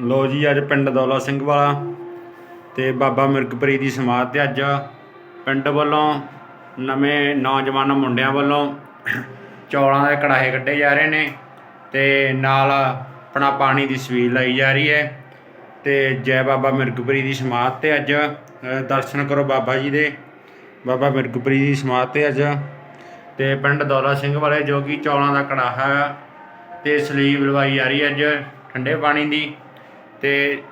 ਲੋ ਜੀ, ਅੱਜ ਪਿੰਡ ਦੌਲਾ ਸਿੰਘ ਵਾਲਾ ਤੇ ਬਾਬਾ ਮਿਰਗਪੁਰੀ ਦੀ ਸਮਾਧ ਤੇ ਅੱਜ ਪਿੰਡ ਵੱਲੋਂ ਨਵੇਂ ਨੌਜਵਾਨ ਮੁੰਡਿਆਂ ਵੱਲੋਂ ਚੌਲਾਂ ਦੇ ਕੜਾਹੇ ਕੱਢੇ ਜਾ ਰਹੇ ਨੇ ਤੇ ਨਾਲ ਆਪਣਾ ਪਾਣੀ ਦੀ ਸਵੀਲ ਲਾਈ ਜਾ ਰਹੀ ਹੈ ਤੇ ਜੈ ਬਾਬਾ ਮਿਰਗਪੁਰੀ ਦੀ ਸਮਾਧ ਤੇ ਅੱਜ ਦਰਸ਼ਨ ਕਰੋ ਬਾਬਾ ਜੀ ਦੇ। ਬਾਬਾ ਮਿਰਗਪੁਰੀ ਦੀ ਸਮਾਧ ਤੇ ਅੱਜ ਤੇ ਪਿੰਡ ਦੌਲਾ ਸਿੰਘ ਵਾਲੇ ਜੋ ਕਿ ਚੌਲਾਂ ਦਾ ਕੜਾਹਾ ਹੈ ਤੇ ਸਲੀਬ ਲਵਾਈ ਜਾ ਰਹੀ ਹੈ ਅੱਜ ਠੰਡੇ ਪਾਣੀ ਦੀ। ਤੇ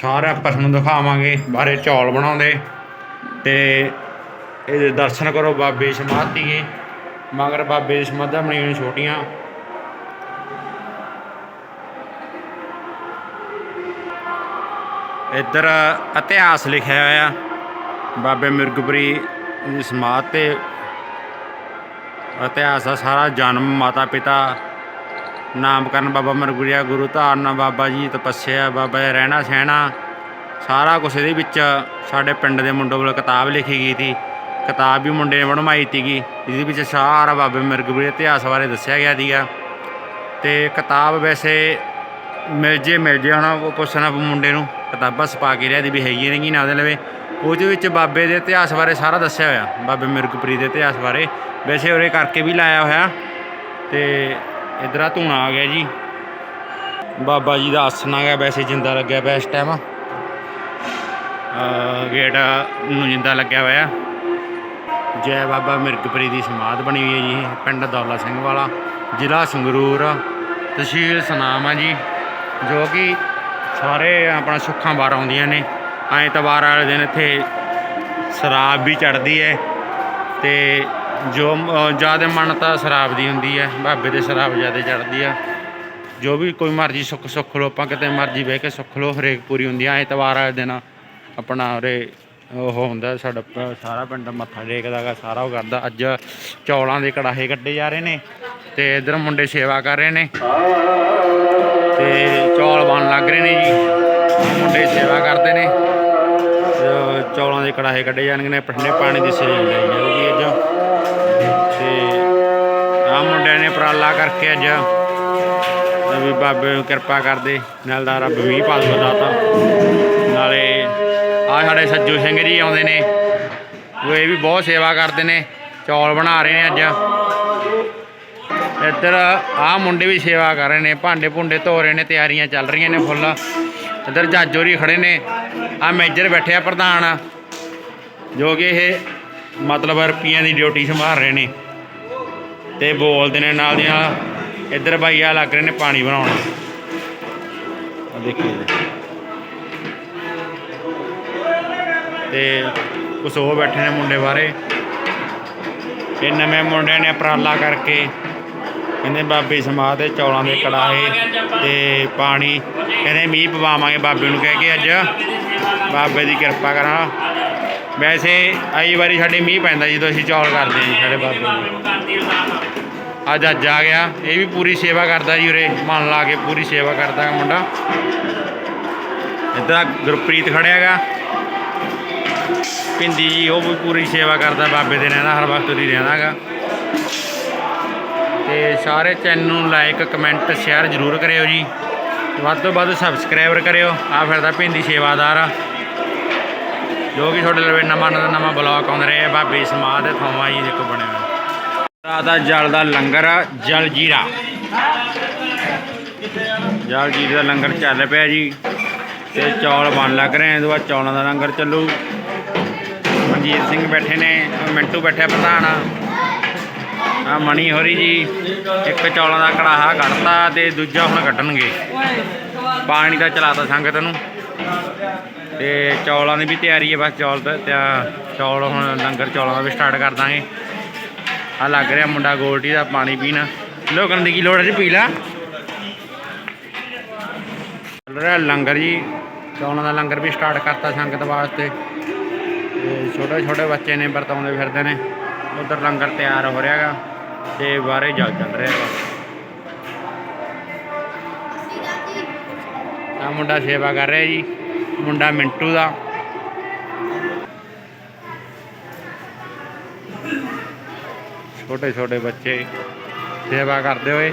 ਸਾਰਾ ਆਪਾਂ ਤੁਹਾਨੂੰ ਦਿਖਾਵਾਂਗੇ ਬਾਰੇ ਚੌਲ ਬਣਾਉਂਦੇ। ਤੇ ਇਹਦੇ ਦਰਸ਼ਨ ਕਰੋ ਬਾਬੇ ਸਮਾਧੀ ਦੇ ਮਗਰ ਬਾਬੇ ਦੀ ਸਮਾਧਾਂ ਬਣੀਆਂ ਛੋਟੀਆਂ। ਇੱਧਰ ਇਤਿਹਾਸ ਲਿਖਿਆ ਹੋਇਆ। ਬਾਬੇ ਮਿਰਗਪੁਰੀ ਦੀ ਸਮਾਧ ਤੇ। ਇਤਿਹਾਸ ਦਾ ਸਾਰਾ ਜਨਮ ਮਾਤਾ ਪਿਤਾ ਨਾਮਕਰਨ ਬਾਬਾ ਮਰਗੁਰੀਆ, ਗੁਰੂ ਧਾਰਨ ਬਾਬਾ ਜੀ, ਤਪੱਸਿਆ ਬਾਬਾ ਜੀ, ਰਹਿਣਾ ਸਹਿਣਾ, ਸਾਰਾ ਕੁਝ ਇਹਦੇ ਵਿੱਚ ਸਾਡੇ ਪਿੰਡ ਦੇ ਮੁੰਡੇ ਵੱਲੋਂ ਕਿਤਾਬ ਲਿਖੀ ਗਈ ਸੀ। ਕਿਤਾਬ ਵੀ ਮੁੰਡੇ ਨੇ ਬਣਵਾਈ ਸੀਗੀ। ਜਿਹਦੇ ਵਿੱਚ ਸਾਰਾ ਬਾਬੇ ਮਰਗੁਰੀ ਦੇ ਇਤਿਹਾਸ ਬਾਰੇ ਦੱਸਿਆ ਗਿਆ ਸੀਗਾ। ਤੇ ਕਿਤਾਬ ਵੈਸੇ ਮਿਲ ਜੇ ਮਿਲ ਜੇ, ਹੁਣ ਉਹ ਪੁੱਛਣਾ ਮੁੰਡੇ ਨੂੰ। ਕਿਤਾਬਾਂ ਸਪਾ ਕੇ ਲਿਆ ਦੀ ਵੀ ਹੈਗੀ ਨਹੀਂ ਨਾ ਉਹਦੇ ਲਵੇ। ਉਹਦੇ ਵਿੱਚ ਬਾਬੇ ਦੇ ਇਤਿਹਾਸ ਬਾਰੇ ਸਾਰਾ ਦੱਸਿਆ ਹੋਇਆ। ਬਾਬੇ ਮਿਰਗਪੁਰੀ ਦੇ ਇਤਿਹਾਸ ਬਾਰੇ। ਵੈਸੇ ਉਰੇ ਕਰਕੇ ਵੀ ਲਾਇਆ ਹੋਇਆ। ਤੇ ਇਧਰ ਆ, ਧੂਣਾ ਆ ਗਿਆ ਜੀ। ਬਾਬਾ ਜੀ ਦਾ ਆਸਣ ਆ ਗਿਆ, ਵੈਸੇ ਜਿੰਦਾ ਲੱਗਿਆ ਪਿਆ ਇਸ ਟਾਈਮ ਗੇਟ ਨੂੰ ਜਿੰਦਾ ਲੱਗਿਆ ਹੋਇਆ। ਜੈ ਬਾਬਾ ਮਿਰਗਪੁਰੀ ਦੀ ਸਮਾਧ ਬਣੀ ਹੋਈ ਹੈ ਜੀ, ਪਿੰਡ ਦੌਲਾ ਸਿੰਘ ਵਾਲਾ, ਜ਼ਿਲ੍ਹਾ ਸੰਗਰੂਰ। ਤਹਿਸੀਲ ਸਨਾਮ ਆ ਜੀ, ਜੋ ਕਿ ਸਾਰੇ ਆਪਣਾ ਸੁੱਖਾਂ ਬਾਰ ਆਉਂਦੀਆਂ ਨੇ। ਐਤਵਾਰ ਵਾਲੇ ਦਿਨ ਇੱਥੇ ਸ਼ਰਾਬ ਵੀ ਚੜਦੀ ਹੈ ਤੇ ਜੋ ਜ਼ਿਆਦਾ ਮੰਨਤਾ ਸ਼ਰਾਬ ਦੀ ਹੁੰਦੀ ਹੈ ਬਾਬੇ ਦੇ ਸ਼ਰਾਬ ਜ਼ਿਆਦਾ ਚੜਦੀ ਆ। ਜੋ ਵੀ ਕੋਈ ਮਰਜ਼ੀ ਸੁੱਖ ਸੁੱਖ ਲੋ ਆਪਾਂ ਕਿਤੇ ਮਰਜ਼ੀ ਬਹਿ ਕੇ ਸੁੱਖ ਲੋ ਹਰੇਕ ਪੂਰੀ ਹੁੰਦੀ ਆ ਐਤਵਾਰ ਵਾਲੇ ਦਿਨ ਆਪਣਾ ਉਰੇ ਉਹ ਹੁੰਦਾ, ਸਾਡਾ ਸਾਰਾ ਪਿੰਡ ਮੱਥਾ ਟੇਕਦਾ ਗਾ, ਸਾਰਾ ਉਹ ਕਰਦਾ। ਅੱਜ ਚੌਲਾਂ ਦੇ ਕੜਾਹੇ ਕੱਢੇ ਜਾ ਰਹੇ ਨੇ ਤੇ ਇਧਰ ਮੁੰਡੇ ਸੇਵਾ ਕਰ ਰਹੇ ਨੇ ਤੇ ਚੌਲ ਬਣ ਲੱਗ ਰਹੇ ਨੇ ਜੀ। ਮੁੰਡੇ ਸੇਵਾ ਕਰਦੇ ਨੇ। ਚੌਲਾਂ ਦੇ ਕੜਾਹੇ ਕੱਢੇ ਜਾਣਗੇ ਨੇ ਠੰਡੇ ਪਾਣੀ ਦੀ ਸੇਵਾ ਲਈ ਜਾਊਗੀ ਅੱਜ। ਤੇ ਆ ਮੁੰਡਿਆਂ ਨੇ ਉਪਰਾਲਾ ਕਰਕੇ ਅੱਜ ਵੀ ਬਾਬੇ ਨੂੰ ਕਿਰਪਾ ਕਰਦੇ, ਨਾਲ ਦਾ ਰੱਬ ਵੀ ਪਾ ਦੋ ਦਾਤਾ। ਨਾਲੇ ਆ ਸਾਡੇ ਸੱਜੂ ਸਿੰਘ ਜੀ ਆਉਂਦੇ ਨੇ, ਉਹ ਇਹ ਵੀ ਬਹੁਤ ਸੇਵਾ ਕਰਦੇ ਨੇ, ਚੌਲ ਬਣਾ ਰਹੇ ਨੇ ਅੱਜ। ਇੱਧਰ ਆ ਮੁੰਡੇ ਵੀ ਸੇਵਾ ਕਰ ਰਹੇ ਨੇ, ਭਾਂਡੇ ਭੁੰਡੇ ਧੋ ਰਹੇ ਨੇ, ਤਿਆਰੀਆਂ ਚੱਲ ਰਹੀਆਂ ਨੇ ਫੁੱਲ। ਇੱਧਰ ਜਾਜੋਰੀ ਖੜੇ ਨੇ, ਆ ਮੇਜਰ ਬੈਠਿਆ ਪ੍ਰਧਾਨ। ਜੋ ਕਿ ਇਹ ਮਤਲਬ ਰੁਪਈਆਂ ਦੀ ਡਿਊਟੀ ਸੰਭਾਲ ਰਹੇ ਨੇ ਤੇ ਬੋਲਦੇ ਨੇ ਨਾਲ ਦੀ ਨਾਲ ਇੱਧਰ ਬਾਈ ਆ ਲੱਗ ਰਹੇ ਨੇ ਪਾਣੀ ਬਣਾਉਣ। ਆ ਦੇਖੀਏ। ਤੇ ਕੁਛ ਉਹ ਬੈਠੇ ਨੇ ਮੁੰਡੇ ਬਾਰੇ। ਇਹ ਨਵੇਂ ਮੁੰਡਿਆਂ ਨੇ ਉਪਰਾਲਾ ਕਰਕੇ। ਕਹਿੰਦੇ ਬਾਬੇ ਸਮਾ ਦੇ ਚੌਲਾਂ ਦੇ ਕੜਾਹੇ ਤੇ ਪਾਣੀ, ਕਹਿੰਦੇ ਮੀਂਹ ਪਵਾਵਾਂਗੇ ਬਾਬੇ ਨੂੰ ਕਹਿ ਕੇ ਅੱਜ। ਬਾਬੇ ਦੀ ਕਿਰਪਾ ਕਰਾਂ। ਵੈਸੇ ਆਈ ਵਾਰੀ ਸਾਡੇ ਮੀਂਹ ਪੈਂਦਾ ਜਦੋਂ ਅਸੀਂ ਚੌਲ ਕਰਦੇ ਜੀ ਸਾਡੇ ਬਾਬੇ ਨੂੰ। ਅੱਜ ਅੱਜ ਆ ਗਿਆ। ਇਹ ਵੀ ਪੂਰੀ ਸੇਵਾ ਕਰਦਾ ਜੀ ਉਰੇ। ਮਨ ਲਾ ਕੇ ਪੂਰੀ ਸੇਵਾ ਕਰਦਾ ਹੈ ਮੁੰਡਾ। ਇੱਧਰ ਗੁਰਪ੍ਰੀਤ ਖੜਿਆ ਹੈਗਾ ਪਿੰਦੀ ਜੀ, ਉਹ ਵੀ ਪੂਰੀ ਸੇਵਾ ਕਰਦਾ ਬਾਬੇ ਦੇ ਰਹਿੰਦਾ ਹਰ ਵਕਤ ਦੀ ਰਹਿੰਦਾ ਹੈਗਾ ਤੇ ਸਾਰੇ ਚੈਨਲ ਨੂੰ ਲਾਈਕ ਕਮੈਂਟ ਸ਼ੇਅਰ ਜ਼ਰੂਰ ਕਰਿਓ ਜੀ। ਵੱਧ ਤੋਂ ਵੱਧ ਸਬਸਕ੍ਰਾਈਬਰ ਕਰਿਓ। ਆ ਫਿਰਦਾ ਪਿੰਦੀ ਸੇਵਾਦਾਰ ਆ। ਜੋ ਕਿ ਤੁਹਾਡੇ ਲਈ ਨਵਾਂ ਨਵਾਂ ਨਵਾਂ ਬਲੌਗ ਆਉਂਦੇ ਰਹੇ ਬਾਬੇ ਸਮਾਧ ਦੇ ਥਾਵਾਂ ਜੀ ਦੇਖੋ ਬਣਿਆ ਹੋਇਆ ਰਾਤ ਦਾ ਜਲ ਦਾ ਲੰਗਰ ਆ, ਜਲ ਜੀਰਾ। ਜਲ ਜੀਰੇ ਦਾ ਲੰਗਰ ਚੱਲ ਪਿਆ ਜੀ। ਤੇ ਚੌਲ ਬਣ ਲੱਗ ਰਹੇ ਨੇ ਇਹਦੇ ਬਾਅਦ ਚੌਲਾਂ ਦਾ ਲੰਗਰ ਚੱਲੂ। ਮਨਜੀਤ ਸਿੰਘ ਬੈਠੇ ਨੇ ਮਿੰਟੂ ਬੈਠਿਆ ਪ੍ਰਧਾਨ। ਆ ਮਣੀ ਹੋਰੀ ਜੀ, ਇੱਕ ਚੌਲਾਂ ਦਾ ਕੜਾਹਾ ਕੱਢਤਾ ਤੇ ਦੂਜਾ ਹੁਣ ਕੱਢਣਗੇ। ਪਾਣੀ ਦਾ ਚਲਾਤਾ ਸੰਗਤ ਨੂੰ। ਤੇ ਚੌਲਾਂ ਦੀ ਵੀ ਤਿਆਰੀ ਹੈ ਬਸ ਚੌਲ ਤਾਂ ਤਿਆ- ਚੌਲ ਹੁਣ ਲੰਗਰ ਚੌਲਾਂ ਦਾ ਵੀ ਸਟਾਰਟ ਕਰ ਦਾਂਗੇ। ਆ ਲੱਗ ਰਿਹਾ ਮੁੰਡਾ ਗੋਲਡੀ ਦਾ ਪਾਣੀ ਪੀਣਾ। ਲੋਕਾਂ ਦੀ ਕੀ ਲੋੜ ਹੈ ਜੀ, ਪੀ ਲਾ। ਚੱਲ ਰਿਹਾ ਲੰਗਰ ਜੀ, ਚੌਲਾਂ ਦਾ ਲੰਗਰ ਵੀ ਸਟਾਰਟ ਕਰਤਾ ਸੰਗਤ ਵਾਸਤੇ। ਤੇ ਛੋਟੇ ਛੋਟੇ ਬੱਚੇ ਨੇ ਵਰਤਾਉਂਦੇ ਫਿਰਦੇ ਨੇ। ਉਧਰ ਲੰਗਰ ਤਿਆਰ ਹੋ ਰਿਹਾਗਾ। ਤੇ ਬਾਹਰੇ ਜਲ ਚੱਲ ਰਿਹਾ ਹੈਗਾ ਆ ਮੁੰਡਾ ਸੇਵਾ ਕਰ ਰਿਹਾ ਜੀ, ਮੁੰਡਾ ਮਿੰਟੂ ਦਾ। ਛੋਟੇ ਛੋਟੇ ਬੱਚੇ ਸੇਵਾ ਕਰਦੇ ਹੋਏ।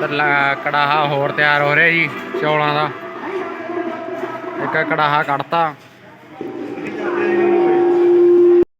ਤੇ ਕੜਾਹਾ ਹੋਰ ਤਿਆਰ ਹੋ ਰਿਹਾ ਜੀ, ਚੌਲਾਂ ਦਾ। ਇੱਕ ਕੜਾਹਾ ਕੱਢਤਾ।